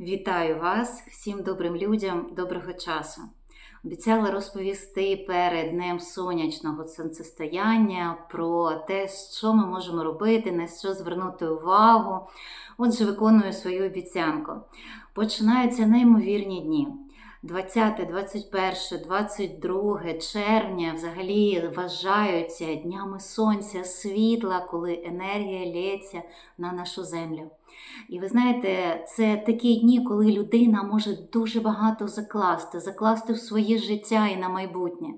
Вітаю вас, всім добрим людям, доброго часу. Обіцяла розповісти перед днем сонячного сонцестояння про те, що ми можемо робити, на що звернути увагу. Отже, виконую свою обіцянку. Починаються неймовірні дні. 20, 21, 22 червня взагалі вважаються днями сонця, світла, коли енергія лється на нашу землю. І ви знаєте, це такі дні, коли людина може дуже багато закласти, закласти в своє життя і на майбутнє.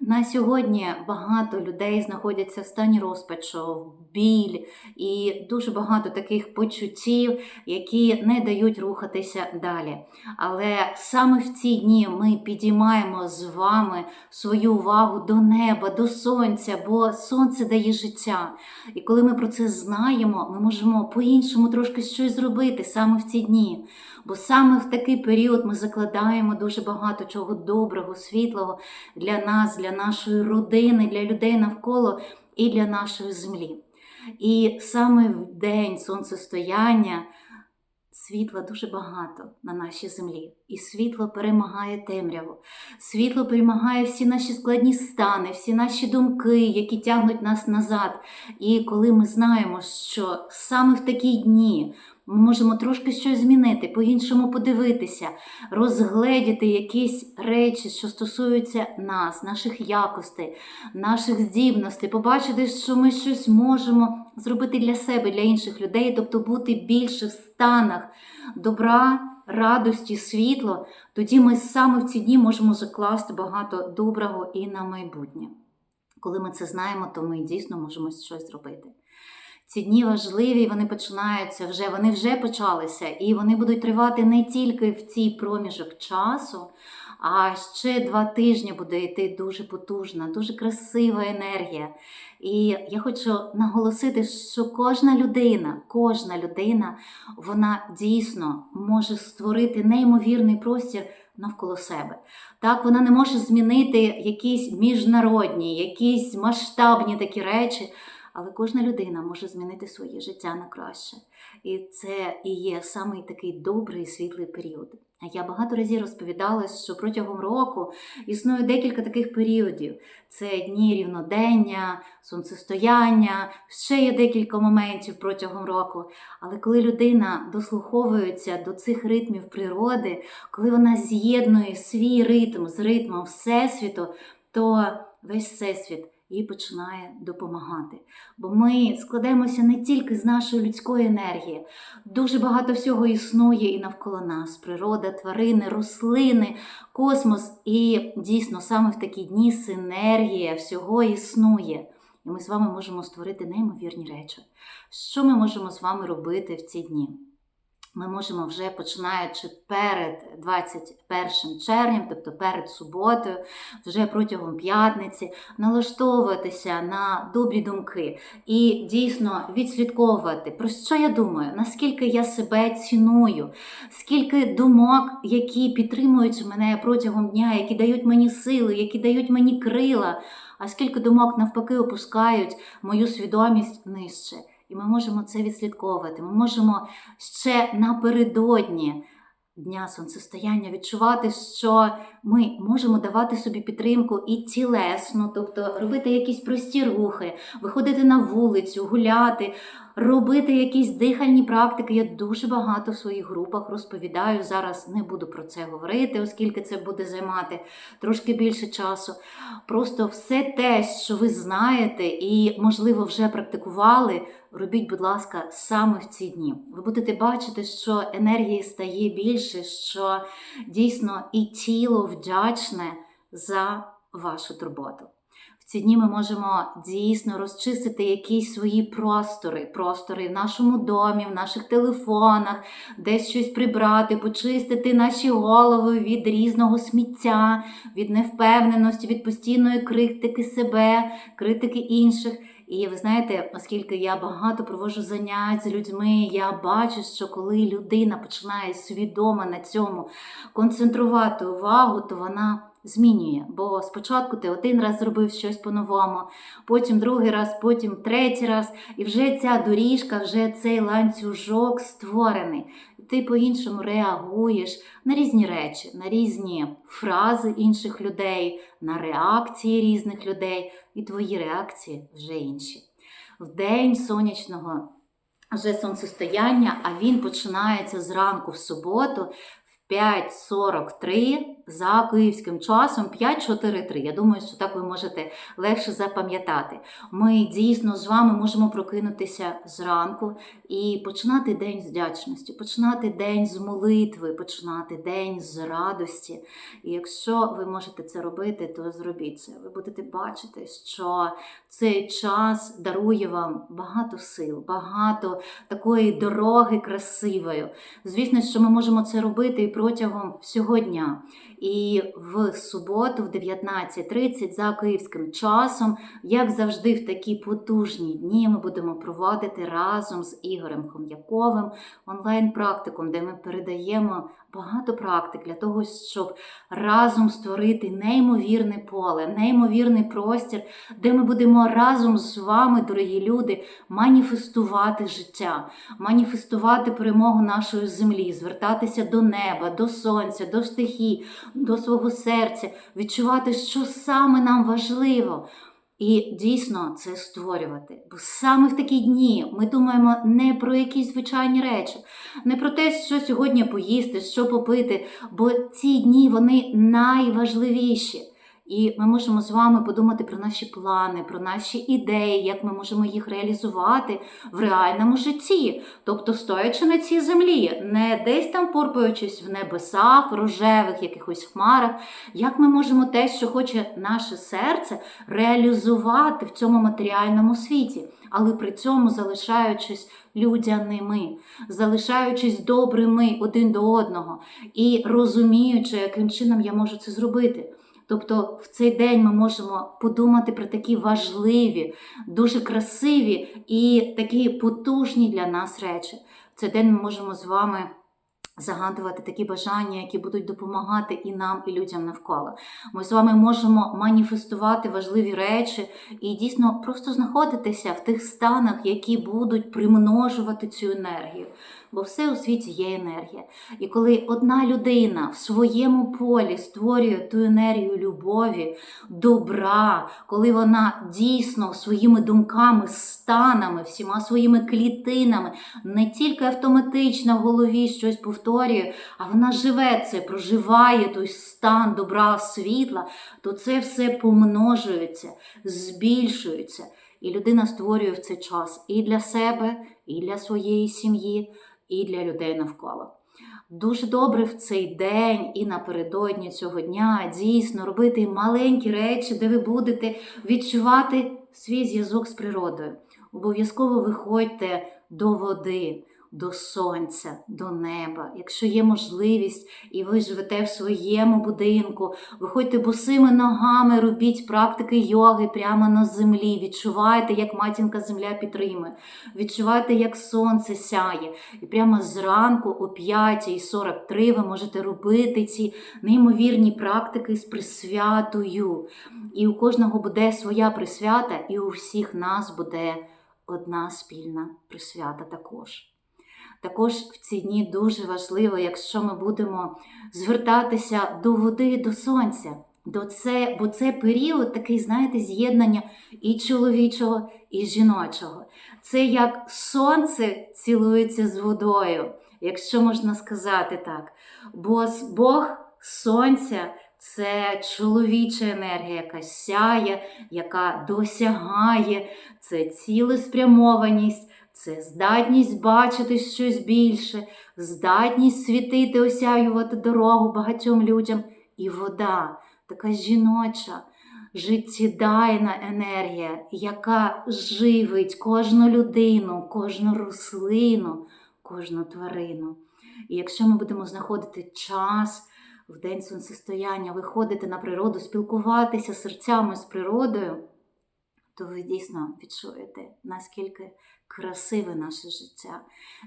На сьогодні багато людей знаходяться в стані розпачу, біль і дуже багато таких почуттів, які не дають рухатися далі. Але саме в ці дні ми підіймаємо з вами свою увагу до неба, до сонця, бо сонце дає життя. І коли ми про це знаємо, ми можемо по-іншому трошки щось зробити саме в ці дні. Бо саме в такий період ми закладаємо дуже багато чого доброго, світлого для нас, для нашої родини, для людей навколо і для нашої землі. І саме в день сонцестояння світла дуже багато на нашій землі. І світло перемагає темряву. Світло перемагає всі наші складні стани, всі наші думки, які тягнуть нас назад. І коли ми знаємо, що саме в такі дні ми можемо трошки щось змінити, по-іншому подивитися, розгледіти якісь речі, що стосуються нас, наших якостей, наших здібностей, побачити, що ми щось можемо зробити для себе, для інших людей, тобто бути більше в станах добра, радості, світло, тоді ми саме в ці дні можемо закласти багато доброго і на майбутнє. Коли ми це знаємо, то ми дійсно можемо щось зробити. Ці дні важливі, вони починаються вже, вони вже почалися, і вони будуть тривати не тільки в цій проміжок часу, а ще два тижні буде йти дуже потужна, дуже красива енергія. І я хочу наголосити, що кожна людина, кожна людина, вона дійсно може створити неймовірний простір навколо себе. Так, вона не може змінити якісь міжнародні, якісь масштабні такі речі. Але кожна людина може змінити своє життя на краще. І це і є самий такий добрий світлий період. Я багато разів розповідала, що протягом року існує декілька таких періодів: це дні рівнодення, сонцестояння, ще є декілька моментів протягом року. Але коли людина дослуховується до цих ритмів природи, коли вона з'єднує свій ритм з ритмом Всесвіту, то весь всесвіт їй починає допомагати. Бо ми складаємося не тільки з нашої людської енергії, дуже багато всього існує і навколо нас: природа, тварини, рослини, космос. І дійсно саме в такі дні синергія всього існує. І ми з вами можемо створити неймовірні речі. Що ми можемо з вами робити в ці дні? Ми можемо вже починаючи перед 21 червнем, тобто перед суботою, вже протягом п'ятниці, налаштовуватися на добрі думки і дійсно відслідковувати, про що я думаю, наскільки я себе ціную, скільки думок, які підтримують мене протягом дня, які дають мені сили, які дають мені крила, а скільки думок навпаки опускають мою свідомість нижче. І ми можемо це відслідковувати. Ми можемо ще напередодні дня сонцестояння відчувати, що ми можемо давати собі підтримку і тілесну, тобто робити якісь прості рухи, виходити на вулицю, гуляти, робити якісь дихальні практики. Я дуже багато в своїх групах розповідаю. Зараз не буду про це говорити, оскільки це буде займати трошки більше часу. Просто все те, що ви знаєте і, можливо, вже практикували. Робіть, будь ласка, саме в ці дні. Ви будете бачити, що енергії стає більше, що дійсно і тіло вдячне за вашу турботу. Ці дні ми можемо дійсно розчистити якісь свої простори, простори в нашому домі, в наших телефонах, десь щось прибрати, почистити наші голови від різного сміття, від невпевненості, від постійної критики себе, критики інших. І ви знаєте, оскільки я багато проводжу занять з людьми, я бачу, що коли людина починає свідомо на цьому концентрувати увагу, то вона змінює. Бо спочатку ти один раз зробив щось по-новому, потім другий раз, потім третій раз, і вже ця доріжка, вже цей ланцюжок створений. ти по-іншому реагуєш на різні речі, на різні фрази інших людей, на реакції різних людей, і твої реакції вже інші. В день сонячного вже сонцестояння, а він починається зранку в суботу в 5.43 за київським часом 5.43. Я думаю, що так ви можете легше запам'ятати. Ми дійсно з вами можемо прокинутися зранку і починати день з вдячності, починати день з молитви, починати день з радості. І якщо ви можете це робити, то зробіть це. Ви будете бачити, що цей час дарує вам багато сил, багато такої дороги красивої. Звісно, що ми можемо це робити і протягом всього дня. І в суботу, в 19.30 за київським часом, як завжди, в такі потужні дні, ми будемо проводити разом з Ігорем Хом'яковим онлайн-практикум, де ми передаємо багато практик для того, щоб разом створити неймовірне поле, неймовірний простір, де ми будемо разом з вами, дорогі люди, маніфестувати життя, маніфестувати перемогу нашої землі, звертатися до неба, до сонця, до стихій, до свого серця, відчувати, що саме нам важливо. І дійсно це створювати. Бо саме в такі дні ми думаємо не про якісь звичайні речі, не про те, що сьогодні поїсти, що попити, бо ці дні вони найважливіші. І ми можемо з вами подумати про наші плани, про наші ідеї, як ми можемо їх реалізувати в реальному житті, тобто стоячи на цій землі, не десь там порпаючись в небесах, в рожевих якихось хмарах, як ми можемо те, що хоче наше серце, реалізувати в цьому матеріальному світі, але при цьому залишаючись людяними, залишаючись добрими один до одного і розуміючи, яким чином я можу це зробити. Тобто в цей день ми можемо подумати про такі важливі, дуже красиві і такі потужні для нас речі. В цей день ми можемо з вами загадувати такі бажання, які будуть допомагати і нам, і людям навколо. Ми з вами можемо маніфестувати важливі речі і дійсно просто знаходитися в тих станах, які будуть примножувати цю енергію. Бо все у світі є енергія. І коли одна людина в своєму полі створює ту енергію любові, добра, коли вона дійсно своїми думками, станами, всіма своїми клітинами не тільки автоматично в голові щось повторює, а вона живе це, проживає той стан добра, світла, то це все помножується, збільшується. І людина створює в цей час і для себе, і для своєї сім'ї і для людей навколо. Дуже добре в цей день і напередодні цього дня дійсно робити маленькі речі, де ви будете відчувати свій зв'язок з природою. Обов'язково виходьте до води, до сонця, до неба. Якщо є можливість і ви живете в своєму будинку, виходьте босими ногами, робіть практики йоги прямо на землі. Відчувайте, як матінка земля підтримує. Відчувайте, як сонце сяє. І прямо зранку о 5.43 ви можете робити ці неймовірні практики з присвятою. І у кожного буде своя присвята, і у всіх нас буде одна спільна присвята також. Також в ці дні дуже важливо, якщо ми будемо звертатися до води, до сонця, до це, бо це період такий, знаєте, з'єднання і чоловічого, і жіночого. Це як сонце цілується з водою, якщо можна сказати так. Бо Бог сонця. Це чоловіча енергія, яка сяє, яка досягає, це цілеспрямованість, це здатність бачити щось більше, здатність світити, осяювати дорогу багатьом людям. І вода, така жіноча, життєдайна енергія, яка живить кожну людину, кожну рослину, кожну тварину. І якщо ми будемо знаходити час в день сонцестояння, виходити на природу, спілкуватися серцями з природою, то ви дійсно відчуєте, наскільки красиве наше життя,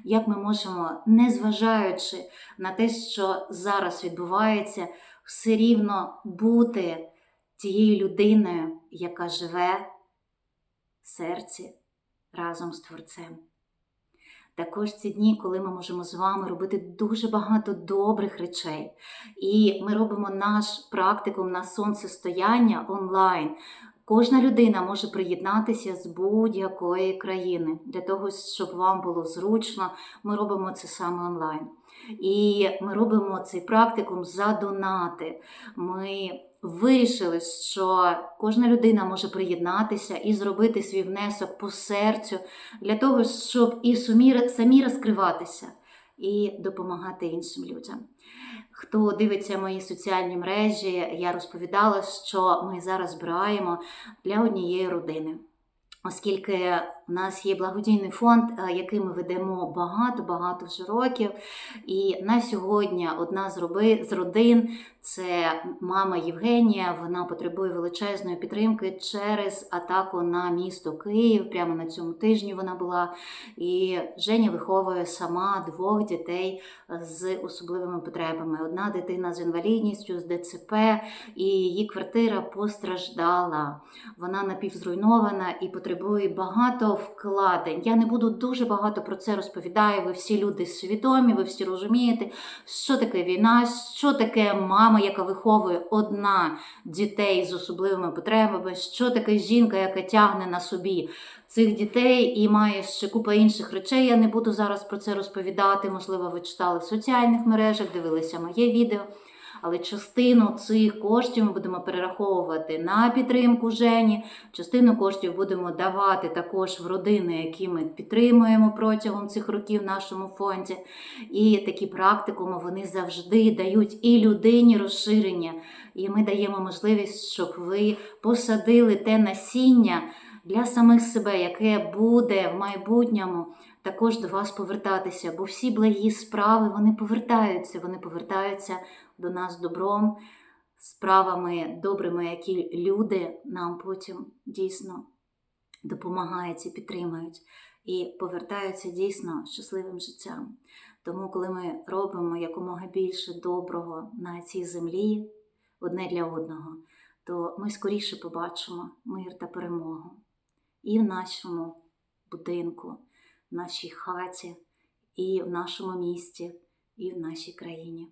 як ми можемо, незважаючи на те, що зараз відбувається, все рівно бути тією людиною, яка живе в серці разом з Творцем. Також ці дні, коли ми можемо з вами робити дуже багато добрих речей. І ми робимо наш практикум на сонцестояння онлайн. Кожна людина може приєднатися з будь-якої країни для того, щоб вам було зручно. Ми робимо це саме онлайн. І ми робимо цей практикум за донати. Ми вирішили, що кожна людина може приєднатися і зробити свій внесок по серцю для того, щоб і самі розкриватися і допомагати іншим людям. Хто дивиться мої соціальні мережі, я розповідала, що ми зараз збираємо для однієї родини. Оскільки у нас є благодійний фонд, е, який ми ведемо багато-багато вже років. І на сьогодні одна з родин це мама Євгенія. Вона потребує величезної підтримки через атаку на місто Київ. Прямо на цьому тижні вона була. І Женя виховує сама двох дітей з особливими потребами. Одна дитина з інвалідністю, з ДЦП, і її квартира постраждала. Вона напівзруйнована і потребує багато вкладень. Я не буду дуже багато про це розповідаю. Ви всі люди свідомі, ви всі розумієте, що таке війна, що таке мама, яка виховує одна дітей з особливими потребами, що таке жінка, яка тягне на собі. Цих дітей і має ще купа інших речей. Я не буду зараз про це розповідати. Можливо, ви читали в соціальних мережах, дивилися моє відео. Але частину цих коштів ми будемо перераховувати на підтримку Жені. Частину коштів будемо давати також в родини, які ми підтримуємо протягом цих років в нашому фонді. І такі практикуми вони завжди дають і людині розширення. І ми даємо можливість, щоб ви посадили те насіння для самих себе, яке буде в майбутньому також до вас повертатися. Бо всі благі справи вони повертаються, вони повертаються до нас добром, справами добрими, які люди нам потім дійсно допомагають і підтримують, і повертаються дійсно щасливим життям. Тому, коли ми робимо якомога більше доброго на цій землі одне для одного, то ми скоріше побачимо мир та перемогу і в нашому будинку, в нашій хаті, і в нашому місті, і в нашій країні.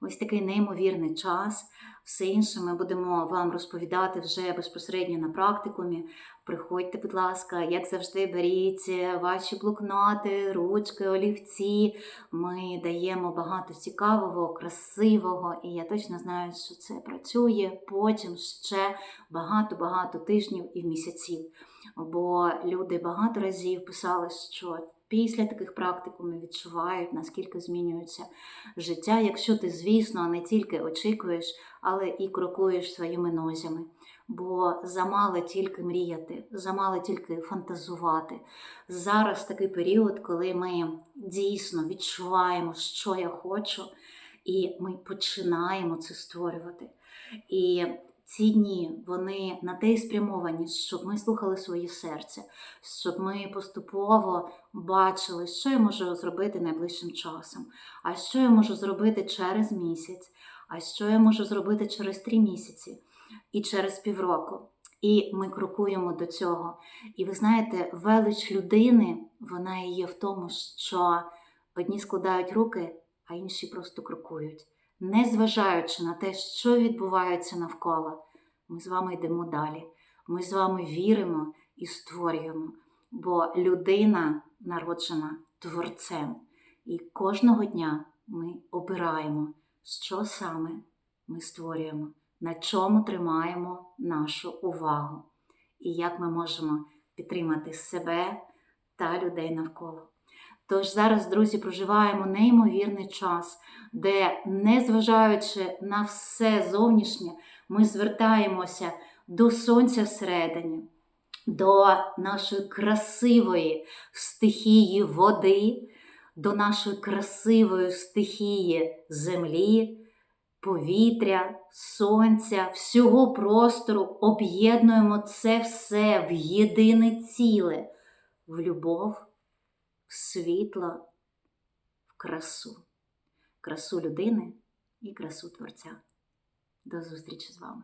Ось такий неймовірний час. Все інше ми будемо вам розповідати вже безпосередньо на практикумі. Приходьте, будь ласка, як завжди, беріть ваші блокноти, ручки, олівці. Ми даємо багато цікавого, красивого, і я точно знаю, що це працює потім ще багато-багато тижнів і місяців. Бо люди багато разів писали, що після таких практикумів відчувають, наскільки змінюється життя, якщо ти, звісно, не тільки очікуєш, але і крокуєш своїми нозями. Бо замало тільки мріяти, замало тільки фантазувати. Зараз такий період, коли ми дійсно відчуваємо, що я хочу, і ми починаємо це створювати. І ці дні вони на те й спрямовані, щоб ми слухали своє серце, щоб ми поступово бачили, що я можу зробити найближчим часом, а що я можу зробити через місяць, а що я можу зробити через три місяці і через півроку. І ми крокуємо до цього. І ви знаєте, велич людини вона і є в тому, що одні складають руки, а інші просто крокують незважаючи на те, що відбувається навколо, ми з вами йдемо далі. Ми з вами віримо і створюємо, бо людина народжена творцем. І кожного дня ми обираємо, що саме ми створюємо, на чому тримаємо нашу увагу, і як ми можемо підтримати себе та людей навколо. Тож зараз, друзі, проживаємо неймовірний час, де, незважаючи на все зовнішнє, ми звертаємося до сонця всередині, до нашої красивої стихії води, до нашої красивої стихії землі, повітря, сонця, всього простору, об'єднуємо це все в єдине ціле, в любов в світло, в красу, красу людини і красу Творця. До зустрічі з вами!